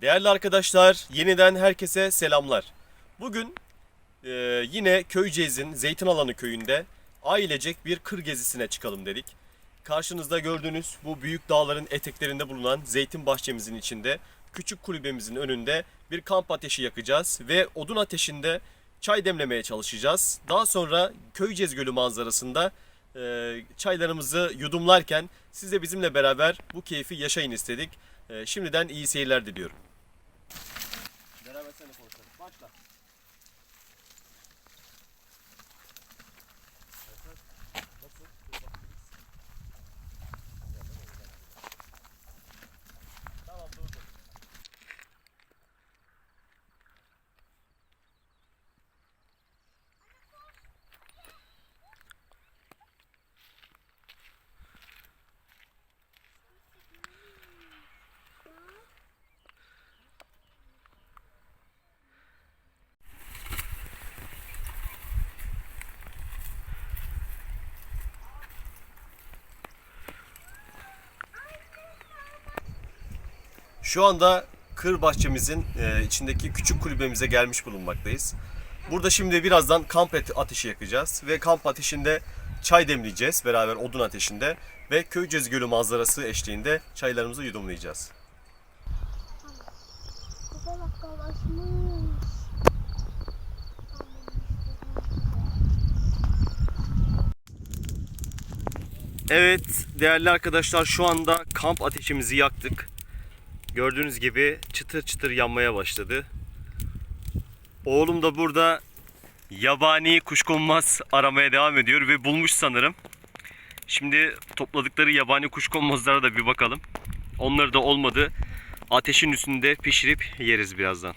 Değerli arkadaşlar, yeniden herkese selamlar. Bugün e, yine Köyceğiz'in Zeytin Alanı köyünde ailecek bir kır gezisine çıkalım dedik. Karşınızda gördüğünüz bu büyük dağların eteklerinde bulunan zeytin bahçemizin içinde küçük kulübemizin önünde bir kamp ateşi yakacağız ve odun ateşinde çay demlemeye çalışacağız. Daha sonra Köyceğiz Gölü manzarasında e, çaylarımızı yudumlarken siz de bizimle beraber bu keyfi yaşayın istedik. E, şimdiden iyi seyirler diliyorum. Şu anda kır bahçemizin e, içindeki küçük kulübemize gelmiş bulunmaktayız. Burada şimdi birazdan kamp ateşi yakacağız ve kamp ateşinde çay demleyeceğiz beraber odun ateşinde ve Köyceğiz Gölü manzarası eşliğinde çaylarımızı yudumlayacağız. Evet değerli arkadaşlar şu anda kamp ateşimizi yaktık. Gördüğünüz gibi çıtır çıtır yanmaya başladı. Oğlum da burada yabani kuşkonmaz aramaya devam ediyor ve bulmuş sanırım. Şimdi topladıkları yabani kuşkonmazlara da bir bakalım. Onları da olmadı. Ateşin üstünde pişirip yeriz birazdan.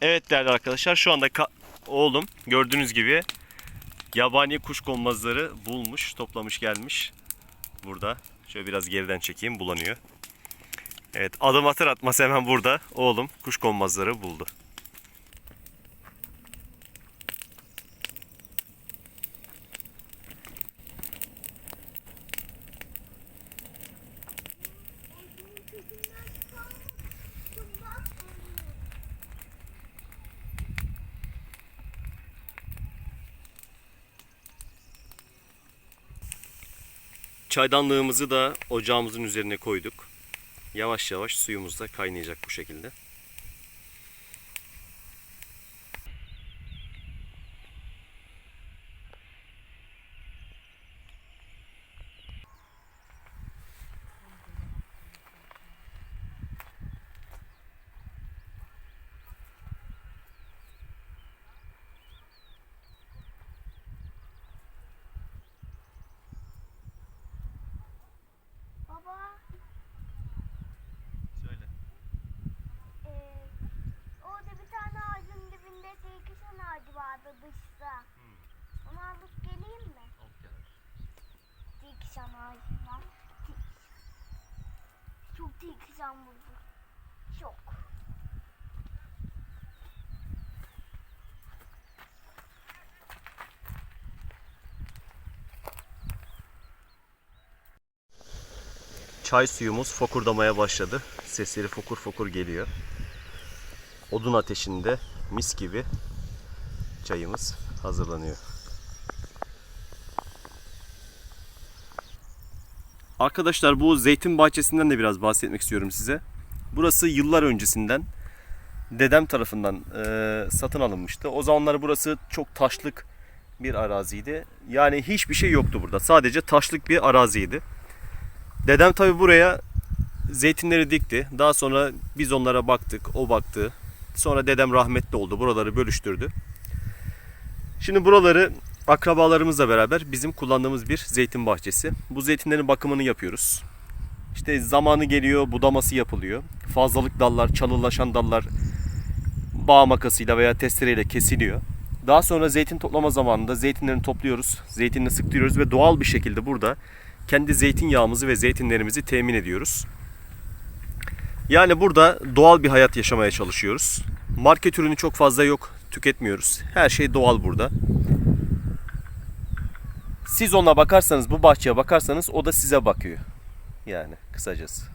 Evet değerli arkadaşlar şu anda oğlum gördüğünüz gibi yabani kuşkonmazları bulmuş, toplamış gelmiş. Burada. Şöyle biraz geriden çekeyim bulanıyor. Evet adım atır atmaz hemen burada oğlum kuşkonmazları buldu. Çaydanlığımızı da ocağımızın üzerine koyduk. Yavaş yavaş suyumuz da kaynayacak bu şekilde. Tilkişen. Çok tilkişen buldu. Çok. Çay suyumuz fokurdamaya başladı. Sesleri fokur fokur geliyor. Odun ateşinde mis gibi çayımız hazırlanıyor. Arkadaşlar bu zeytin bahçesinden de biraz bahsetmek istiyorum size. Burası yıllar öncesinden dedem tarafından e, satın alınmıştı. O zamanlar burası çok taşlık bir araziydi. Yani hiçbir şey yoktu burada. Sadece taşlık bir araziydi. Dedem tabi buraya zeytinleri dikti. Daha sonra biz onlara baktık, o baktı. Sonra dedem rahmetli oldu. Buraları bölüştürdü. Şimdi buraları akrabalarımızla beraber bizim kullandığımız bir zeytin bahçesi. Bu zeytinlerin bakımını yapıyoruz. İşte zamanı geliyor, budaması yapılıyor. Fazlalık dallar, çalılaşan dallar bağ makasıyla veya testereyle kesiliyor. Daha sonra zeytin toplama zamanında zeytinlerini topluyoruz. Zeytinini sıktırıyoruz ve doğal bir şekilde burada kendi zeytinyağımızı ve zeytinlerimizi temin ediyoruz. Yani burada doğal bir hayat yaşamaya çalışıyoruz. Market ürünü çok fazla yok, tüketmiyoruz. Her şey doğal burada. Siz ona bakarsanız, bu bahçeye bakarsanız o da size bakıyor. Yani kısacası.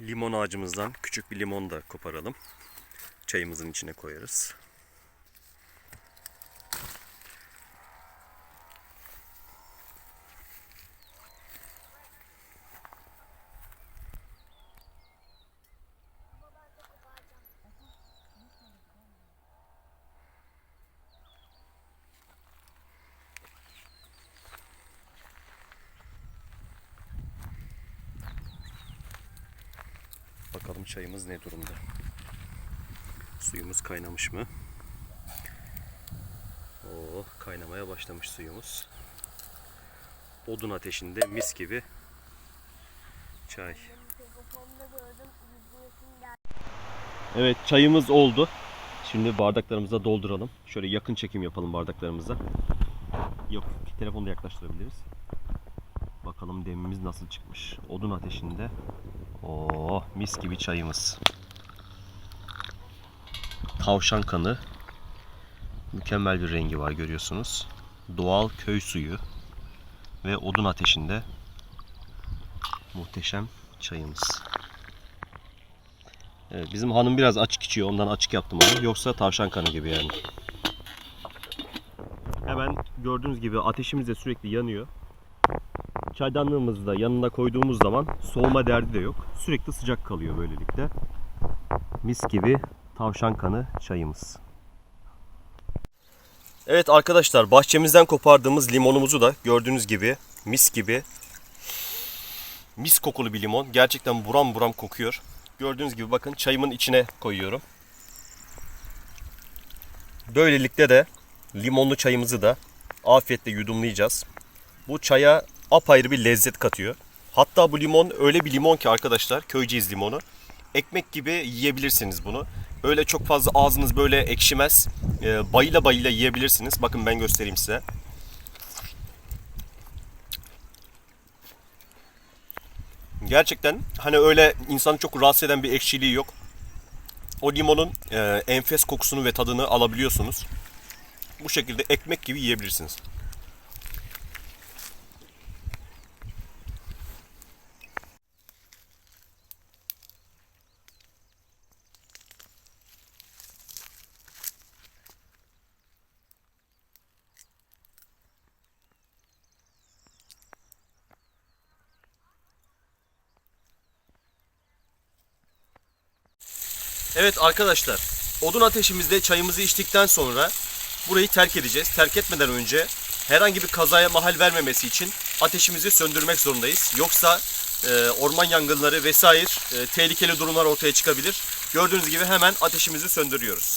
Limon ağacımızdan küçük bir limon da koparalım. Çayımızın içine koyarız. Bakalım çayımız ne durumda. Suyumuz kaynamış mı? Oo, kaynamaya başlamış suyumuz. Odun ateşinde mis gibi çay. Evet çayımız oldu. Şimdi bardaklarımıza dolduralım. Şöyle yakın çekim yapalım bardaklarımıza. Yok telefonu da yaklaştırabiliriz. Bakalım demimiz nasıl çıkmış. Odun ateşinde. Oo mis gibi çayımız. Tavşan kanı. Mükemmel bir rengi var görüyorsunuz. Doğal köy suyu ve odun ateşinde muhteşem çayımız. Evet, bizim hanım biraz açık içiyor. Ondan açık yaptım onu. Yoksa tavşan kanı gibi yani. Hemen gördüğünüz gibi ateşimiz de sürekli yanıyor. Çaydanlığımızı da yanına koyduğumuz zaman soğuma derdi de yok. Sürekli sıcak kalıyor böylelikle. Mis gibi tavşan kanı çayımız. Evet arkadaşlar bahçemizden kopardığımız limonumuzu da gördüğünüz gibi mis gibi mis kokulu bir limon. Gerçekten buram buram kokuyor. Gördüğünüz gibi bakın çayımın içine koyuyorum. Böylelikle de limonlu çayımızı da afiyetle yudumlayacağız. Bu çaya apayrı bir lezzet katıyor. Hatta bu limon öyle bir limon ki arkadaşlar köyceğiz limonu. Ekmek gibi yiyebilirsiniz bunu. Öyle çok fazla ağzınız böyle ekşimez. Ee, bayıla bayıla yiyebilirsiniz. Bakın ben göstereyim size. Gerçekten hani öyle insanı çok rahatsız eden bir ekşiliği yok. O limonun e, enfes kokusunu ve tadını alabiliyorsunuz. Bu şekilde ekmek gibi yiyebilirsiniz. Evet arkadaşlar, odun ateşimizde çayımızı içtikten sonra burayı terk edeceğiz. Terk etmeden önce herhangi bir kazaya mahal vermemesi için ateşimizi söndürmek zorundayız. Yoksa e, orman yangınları vesaire e, tehlikeli durumlar ortaya çıkabilir. Gördüğünüz gibi hemen ateşimizi söndürüyoruz.